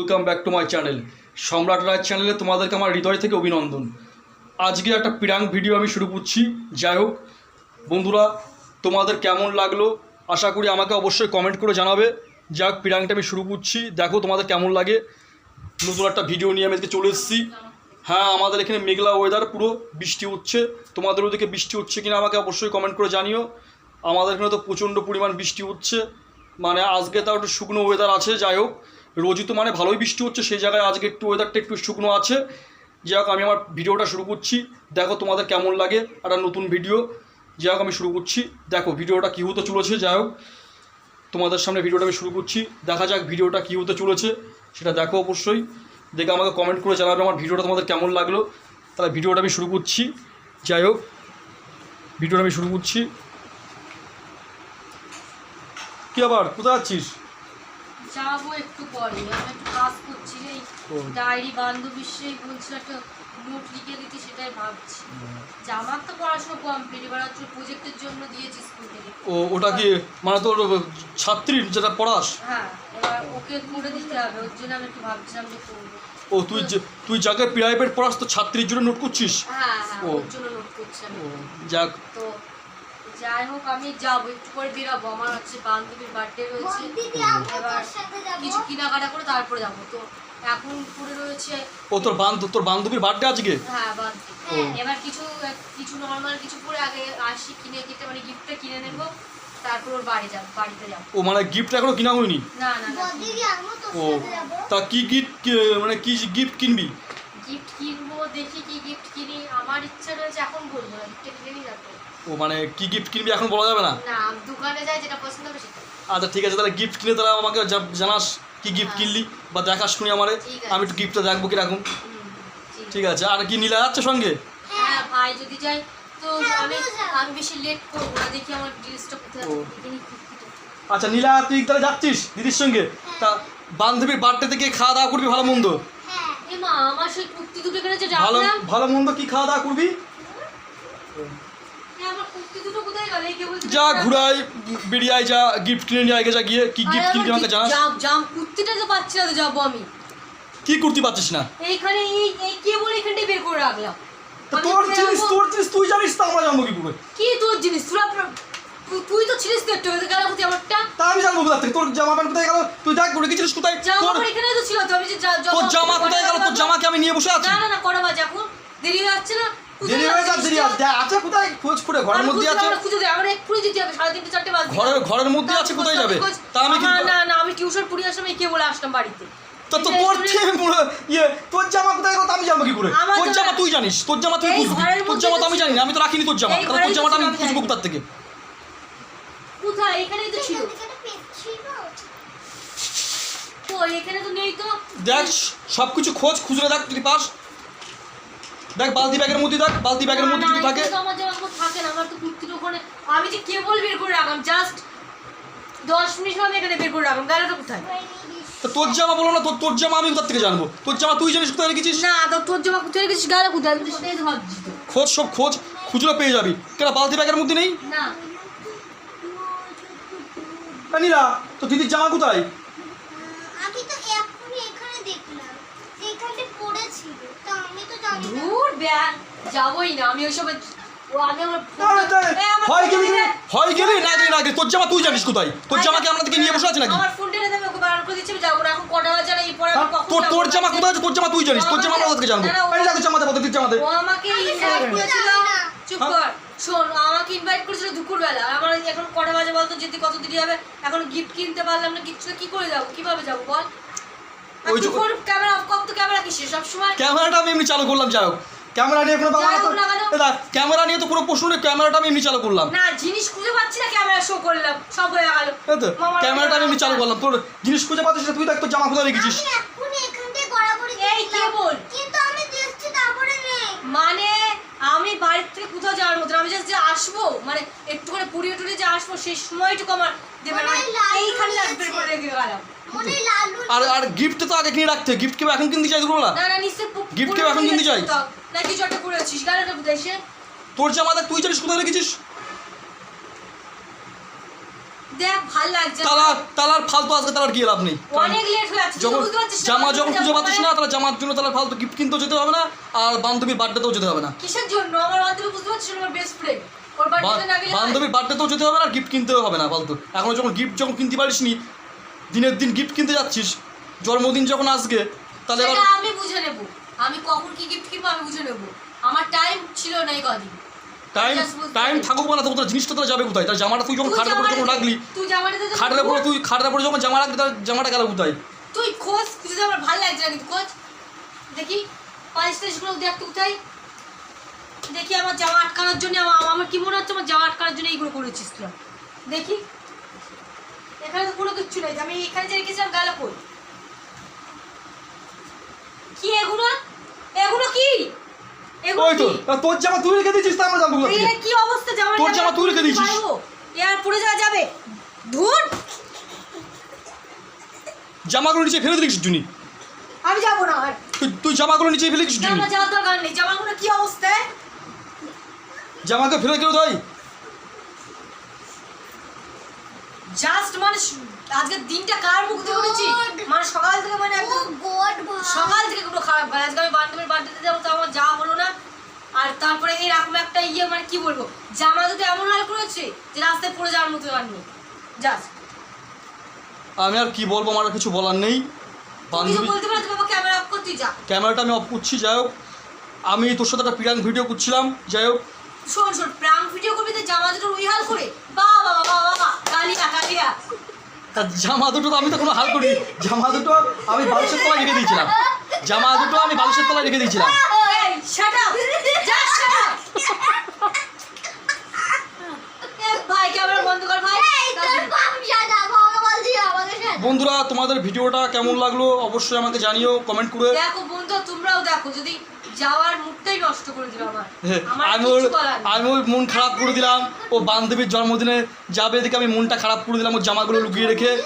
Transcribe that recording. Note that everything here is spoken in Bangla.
Welcome back to my channel Samrat Roy চ্যানেলে তোমাদেরকে আমার হৃদয় থেকে অভিনন্দন। আজকে একটা পিরাং ভিডিও আমি শুরু করছি। যাই হোক, বন্ধুরা, তোমাদের কেমন লাগল? আশা করি আমাকে অবশ্যই কমেন্ট করে জানাবে। যাই হোক পিরাংটা আমি শুরু করছি। দেখো তোমাদের কেমন লাগে। নতুন একটা ভিডিও নিয়ে আমি আজকে চলে এসেছি। হ্যাঁ আমাদের এখানে মেঘলা ওয়েদার পুরো বৃষ্টি হচ্ছে। তোমাদের ওদিকে বৃষ্টি হচ্ছে কিনা আমাকে অবশ্যই কমেন্ট করে জানিও। আমাদের এখানে তো প্রচণ্ড পরিমাণ বৃষ্টি হচ্ছে। মানে আজকে তাও একটু শুকনো ওয়েদার আছে। যাই হোক রোজই তো মানে ভালোই বৃষ্টি হচ্ছে, সেই জায়গায় আজকে একটু ওয়েদারটা একটু শুকনো আছে। যাই হোক, আমি আমার ভিডিওটা শুরু করছি। দেখো তোমাদের কেমন লাগে, একটা নতুন ভিডিও যাই হোক, আমি শুরু করছি। দেখো, ভিডিওটা কী হতে চলেছে, যাই হোক। তোমাদের সামনে ভিডিওটা আমি শুরু করছি। দেখা যাক ভিডিওটা কী হতে চলেছে, সেটা দেখো অবশ্যই। দেখে আমাকে কমেন্ট করে জানাবে আমার ভিডিওটা তোমাদের কেমন লাগল। তাহলে ভিডিওটা আমি শুরু করছি। যাই হোক, ভিডিওটা আমি শুরু করছি। কি আবার কোথায় যাচ্ছিস? যাব একটু পরে। আমি একটু কাজ করছি ও। ডায়েরি বান্ধবীর সেই বলছিল একটা নোট লিখে দিতে সেটাই ভাবছি। যে আমার তো পড়াশোনা কমপ্লিট এবার হচ্ছে প্রজেক্টের জন্য দিয়েছি স্কুল থেকে। ও ওটা কি মানে তোর ছাত্রী যেটা পড়াস? হ্যাঁ এবার ওকে করে দিতে হবে ওর জন্য আমি একটু ভাবছিলাম যে করব। ও তুই তুই যাকে প্রাইভেট পড়াস তো ছাত্রীর জন্য নোট করছিস? হ্যাঁ হ্যাঁ ওর জন্য নোট করছি যাক। তো যাই হোক আমি যাব। একটু পরে বেরাবো। আমার হচ্ছে বান্ধবীর বার্থডে রয়েছে। এবার কিছু কেনাকাটা করে তারপরে যাব। তো এখন পরে রয়েছে ও তোর বান্ধব তোর বান্ধবীর বার্থডে আজকে? হ্যাঁ বাদ- এবার কিছু কিছু নর্মাল কিছু পরে আগে আসি কিনে কেটে মানে গিফটটা কিনে নেব। তারপর ওর বাড়ি যাব বাড়িতে যাব। ও মানে গিফট এখনও কিনা হয়নি? না না না ও তা কি গিফট মানে কি গিফট কিনবি? গিফট কিনবো দেখি কি গিফট কিনি। আমার ইচ্ছা রয়েছে এখন বলব না গিফটটা কিনে নিই তারপর ও মানে কি গিফট কিনবি এখন বলা যাবে না? না দোকানে যাই যেটা পছন্দ হবে সেটা। আচ্ছা ঠিক আছে তাহলে গিফট কিনে তাহলে আমাকে যা- জানাস কি গিফট হ্যাঁ। কিনলি বা দেখাস শুনি আমারে আমি একটু গিফটটা দেখব কীরকম। ঠিক আছে। আর কি নীলা যাচ্ছে সঙ্গে? হ্যাঁ ভাই যদি যাই তো আমি আমি বেশি লেট করব না দেখি আমার ড্রেসটা কোথায়। আচ্ছা নীলা তুই তাহলে যাচ্ছিস দিদির সঙ্গে? তা বান্ধবীর বার্থডেতে গিয়ে খাওয়া দাওয়া করবি ভালো মন্দ? মা আমার সেই কুর্তি দুটো কিনে ভালো ভালো মন্দ কি খাওয়া দাওয়া করবি? যা ঘুরাই বেরিয়ে যা গিফট কিনে নিয়ে আগে যা গিয়ে। কি গিফট কিনবি আমাকে জানাস? জাম কুর্তিটা তো পাচ্ছি না তো যাব আমি। কি করতে পারছিস না? এইখানে এই এই কেবল এখানটাই বের করে রাখলাম। তোর জিনিস তোর জিনিস তুই জানিস তা আমরা জানব কি করে? কি তোর জিনিস? তোরা তুই- তো ছিলিস তো একটু গেল কোথায় আমারটা তা আমি জানব কোথা থেকে? তোর জামা প্যান্ট কোথায় গেল? তুই দেখ করে গেছিলিস কোথায়? জামা তোর আমার এখানে তো ছিল তো আমি যে তোর জামা কোথায় গেল? তোর জামাকে আমি নিয়ে বসে আছি? না না না কটা বাজে এখন? দেরি হয়ে যাচ্ছে না? দেরি হয়ে যাচ্ছে দেরি? আছে আছে কোথায়? খোঁজ করে ঘরের আমি মধ্যে আছে? খুঁজে দে আমার এক্ষুনি যেতে হবে সাড়ে তিনটে চারটে বাজে। ঘরের ঘরের মধ্যে আছে কোথায় যাবে? তা আমি কি না না আমি টিউশন পড়ি আসলাম এই কে বলে আসলাম বাড়িতে। তো তো তোর ইয়ে। তোর জামা কোথায় গেল? আমি জানব কি করে? তোর জামা- জামা তুই জানিস তোর জামা তুই বুঝবি তোর জামা তো আমি জানি না আমি তো রাখিনি তোর জামা। তোর জামাটা আমি আমি কোথার থেকে? কোথায় এখানেই তো ছিল। তো এখানে তো নেই তো। দেখ সব কিছু খোঁজ খুচরে দেখ তুই পাস। দেখ বালতি ব্যাগের মধ্যে দেখ বালতি ব্যাগের মধ্যে যদি থাকে। আমার জামা কাপড় থাকে না আমার তো কুর্তির ওখানে। আমি যে কেবল বের করে রাখলাম জাস্ট দশ মিনিট আমি এখানে বের করে রাখলাম গেলটা কোথায়? তা তোর জামা বলো না তোর তোর জামা আমি কোথার থেকে জানব? তোর জামা তুই জানিস কোথায় রেখেছিস? না তো তোর জামা কোথায় রেখেছিস গেল কোথায়? তো তো তো খোঁজ সব খোঁজ খুচরো পেয়ে যাবি। কেন বালতি ব্যাগের মধ্যে নেই? না। নীলা তো দিদির জামা কোথায়? আমি তো এক্ষুনি এখানে দেখলাম। যে এখানে পড়েছিল তা আমি তো জানি না। দূর ব্যাগ যাবোই না আমি ওইসব ও আমি আমার আরে তাই, হয় গেলি হয় গেলি? না গেলি না গেলি। তোর জামা তুই জানিস কোথায়? তোর জামাকে আমরা থেকে নিয়ে বসে আছে নাকি? আমার ফোনটা এনে দেবে ওকে বারণ করে দিচ্ছি যাব না। এখন কটা বাজে আর এই পরে হ্যাঁ? কখন তোর তোর জামা কোথায় আছে? তোর জামা তুই জানিস। তোর জামা আমরা থেকে জানব এই দেখো জামাতে বদল জামাতে। ও আমাকে ইনভাইট করেছিল। চুপ? কর। শোন আমাকে ইনভাইট করেছিল দুপুরবেলা। আমার এখন কটা বাজে বলতো? যেতে কত দেরি হবে? এখন গিফট কিনতে পারলাম না কিচ্ছু কি করে যাব? কীভাবে যাব বল? ফোন ক্যামেরা অফ কর তো ক্যামেরা কিসে সব সময় ক্যামেরাটা আমি এমনি চালু করলাম যাই ক্যামেরা নিয়ে কোনো বাবা তো ক্যামেরা নিয়ে তো কোনো প্রশ্ন নেই ক্যামেরাটা আমি এমনি চালু করলাম। না জিনিস খুঁজে পাচ্ছি না ক্যামেরা শো করলাম সব হয়ে গেল। তো ক্যামেরাটা আমি এমনি চালু করলাম। তোর জিনিস খুঁজে পাচ্ছিস না, তুই তোর জামা কোথায় রেখেছিস আমি এক্ষুনি এখান থেকে গড়াগড়ি এই কে বল কিন্তু আমি দেখছি তারপরে নেই মানে আমি বাড়ির থেকে কোথাও যাওয়ার মতো না। আমি জাস্ট যে আসব? মানে একটুখানি পুড়িয়ে টুড়িয়ে যে আসব সেই সময়টুকু আমার দেবে না। মনে এইখানে বের করে রেখে গেলাম। মনে লালু আর আর গিফট তো আগে কিনে রাখতে। গিফট কেউ এখন কিনতে চাই দুপুরবেলা না। না নিশ্চয় পু- কেউ এখন কিনতে চাই? না কিছু একটা করেছিস গাড়িটা কোথায় তোর জামা তুই জানিস কোথায় রেখেছিস? দেখ ভালো লাগছে না। তালার তালার ফালতু আজকে তালার কি লাভ নেই। অনেক লেট হয়ে যাচ্ছে যখন? জামা খুঁজে পাচ্ছিস মানে? না তাহলে জামার জন্য তাহলে ফালতু গিফট কিনতেও যেতে হবে না আর বান্ধবীর বার্থডেতেও যেতে হবে না। কিসের জন্য? আমার বান্ধবী বুঝতে পারছিস না, আমার বেস্ট ফ্রেন্ড গেলে? বান্ধবীর বার্থডেতেও যেতে হবে না গিফট কিনতেও হবে না ফালতু। এখন যখন গিফট যখন কিনতে পারিস নি দিনের দিন গিফট কিনতে যাচ্ছিস জন্মদিন যখন আসবে তাহলে আমি বুঝে নেব। আমি কখন কি গিফট কিনবো আমি বুঝে নেব। আমার টাইম ছিল না এই কদিন। টাইম টাইম পারি। থাকুক না তোর জিনিসটা তোরা যাবে কোথায়? তার জামাটা তুই যখন খাটের জামা যখন রাখলি তো খাটের উপরে তুই খাটের উপরে যখন জামা রাখলি তার জামাটা গেল কোথায়? তুই খোঁজ খুঁজে আমার ভালো লাগছে না কিন্তু খোঁজ। দেখি পাঁচ টাইশগুলো দেখ তো কোথায়। দেখি আমার জামা আটকানোর জন্য আমার কি মনে হচ্ছে আমার জামা আটকানোর জন্য এইগুলো করেছিস তুই? দেখি। এখানে তো কোনো কিচ্ছু নেই আমি এখানে যে রেখেছিলাম গেল কই? কি এগুলো? এগুলো কি? ওই তো তোর জামা তুই রেখে দিয়েছিস তা আমরা জানব কোথা থেকে? এই কি অবস্থা জামা তোর জামা তুই রেখে দিয়েছিস। এর পরে যাওয়া যাবে? ধুর! জামাগুলো নিচে ফেলে দিলিস জুনি? আমি যাব না আর তুই তুই জামাগুলো নিচে ফেলে জুনি? যাওয়ার দরকার নেই। জামাগুলো কি অবস্থা? জামাকে ফেলে কেউ দেয় জাস্ট মানে আজকের দিনটা কার মুখ দিয়ে করেছি God! মানে সকাল থেকে মানে একদম গড ভাই সকাল থেকে পুরো খারাপ। গেল আজকে আমি বান্ধবীর বার্থডেতে যাব তো আমার যাওয়া হলো না। আর তারপরে এরকম একটা ইয়ে মানে কি বলব? জামা দুটো এমন হাল করেছে যে রাস্তায় পড়ে যাওয়ার মতো আর নেই। জাস্ট। আমি আর কি বলব আমার আর কিছু বলার নেই। বান্ধবী বলতে পারো বাবা ক্যামেরা অফ করতে যা। ক্যামেরাটা আমি অফ করছি যাই হোক। আমি তোর সাথে একটা পিরাং ভিডিও করছিলাম যাই হোক। শোন শোন প্রাং ভিডিও করবি তো জামা দুটো ওই হাল করে? বা বাবা বাবা বাবা কালিয়া কালিয়া তা জামা দুটো তো আমি তো কোনো হাল করি জামা দুটো আমি বালিশের তলায় রেখে দিয়েছিলাম। জামা দুটো আমি বালিশের তলায় রেখে দিয়েছিলাম। বন্ধুরা তোমাদের ভিডিওটা কেমন লাগল অবশ্যই আমাকে জানিও কমেন্ট করে। দেখো বন্ধু তোমরাও দেখো যদি যাওয়ার মুখটাই নষ্ট করে দিল আমার। আমার আমি ওর। আমি ওর মন খারাপ করে দিলাম। ও বান্ধবীর জন্মদিনে যাবে এদিকে আমি মনটা খারাপ করে দিলাম ওর জামাগুলো লুকিয়ে রেখে।